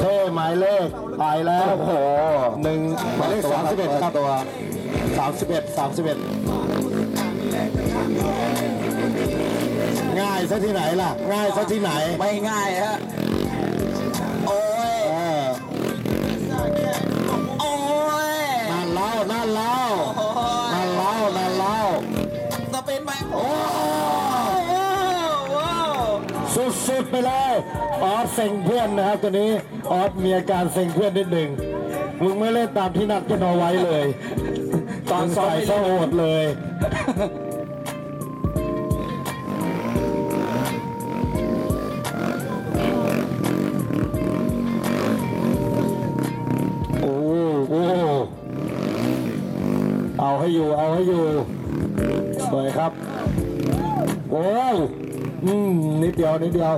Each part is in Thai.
เท่หมายเลขไปแล้วโอ้โหหนึ่งหมายเลขสามสิบเอ็ดครับตัวสามสิบเอ็ดสามสิบเอ็ดง่ายซะที่ไหนล่ะ ง่ายซะที่ไหนไม่ง่ายฮะโอ้ย สุดๆไปเลยออสเซ็งเพื่อนนะครับตัวนี้ออสมีอาการเซ็งเพื่อนนิดหนึ่งมึงไม่เล่นตามที่นัดกันเอาไว้เลย ตอนใส่โซ่โหดเลยโอ้โอ้เอาให้อยู่เอาให้อยู่สวยครับโอ้ อืมนิดเดียวนิดเดียว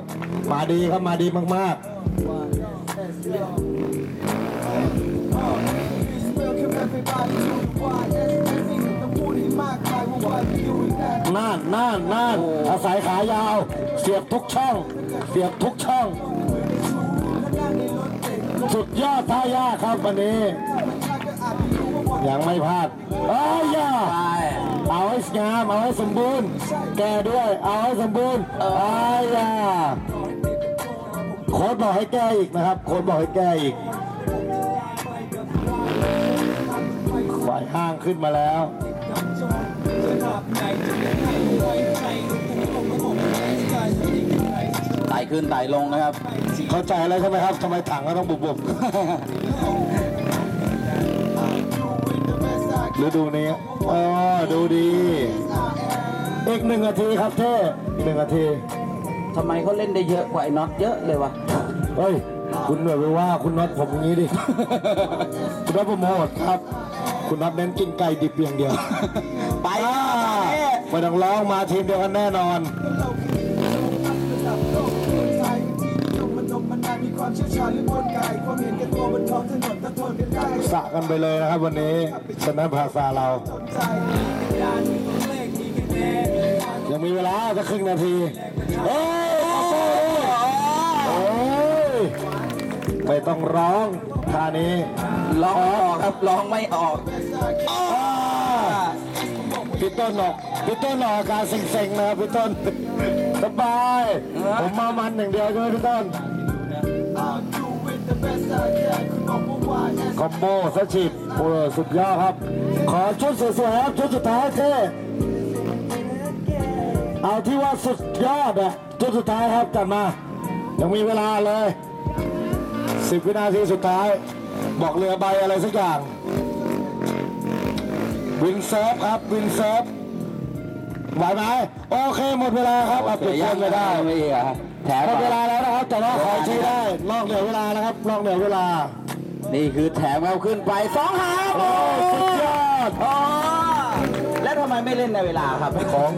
มาดีครับมาดีมากๆน่านน่านน่านอาศัยขายาว เสียบทุกช่อง เสียบทุกช่อง สุดยอดท่ายากครับวันนี้ ยังไม่พลาดอ้ยย่า งามเอาให้สมบูรณ์ แกด้วยเอาให้สมบูรณ์เอ้ยย่าโค้ดบอกให้แก้อีกนะครับโค้ดบอกให้แก้อีกฝ่ายห้างขึ้นมาแล้วไต่ขึ้นไต่ลงนะครับ เข้าใจแล้วใช่ไหมครับทำไมถังก็ต้องบุบบุ ฤดูนี้เออดูดี อีกหนึ่งนาทีครับเท่อีกหนึ่งนาทีทำไมเขาเล่นได้เยอะกว่าไอ้น็อตเยอะเลยวะเฮ้ย คุณเหนื่อยไปว่าคุณน็อตผมอย่างนี้ดิ คุณน็อตผมโหดครับ คุณน็อตเน้นกินไก่ดิบอย่างเดียว ไปอ่าไม่ต้องร้องมาทีมเดียวกันแน่นอน สะกันไปเลยนะครับวันนี้ชนะภาษาเรายังมีเวลาจะครึ่งนาทีเอ้ยโอ้ยไม่ต้องร้องท่านี้ร้องไม่ออกครับร้องไม่ออกอ่าพี่ต้นออกพี่ต้นออกอาการเซ็งๆนะครับพี่ต้นสบายผมมามันอย่างเดียวใช่ไหมพี่ต้น คอมโบสชิดโอ้สุดยอดครับ ขอชุดสวยๆครับชุดสุดท้ายเท่เอาที่ว่าสุดยอดอะชุดสุดท้ายครับจัดมา ยังมีเวลาเลยสิบวินาทีสุดท้าย บอกเรือใบอะไรสักอย่าง วินเซิร์ฟครับ วินเซิร์ฟ ไหวไหมโอเคหมดเวลาครับเอาปิดเกมไม่ได้ไม่อีกเหรอแถมหมดเวลาแล้วนะครับแต่ว่าขอชี้ได้นอกเหนือเวลานะครับนอกเหนือเวลา นี่คือแถมเอาขึ้นไปสองหางโอ้สุดยอดอ๋อแล้วทำไมไม่เล่นในเวลาครับของ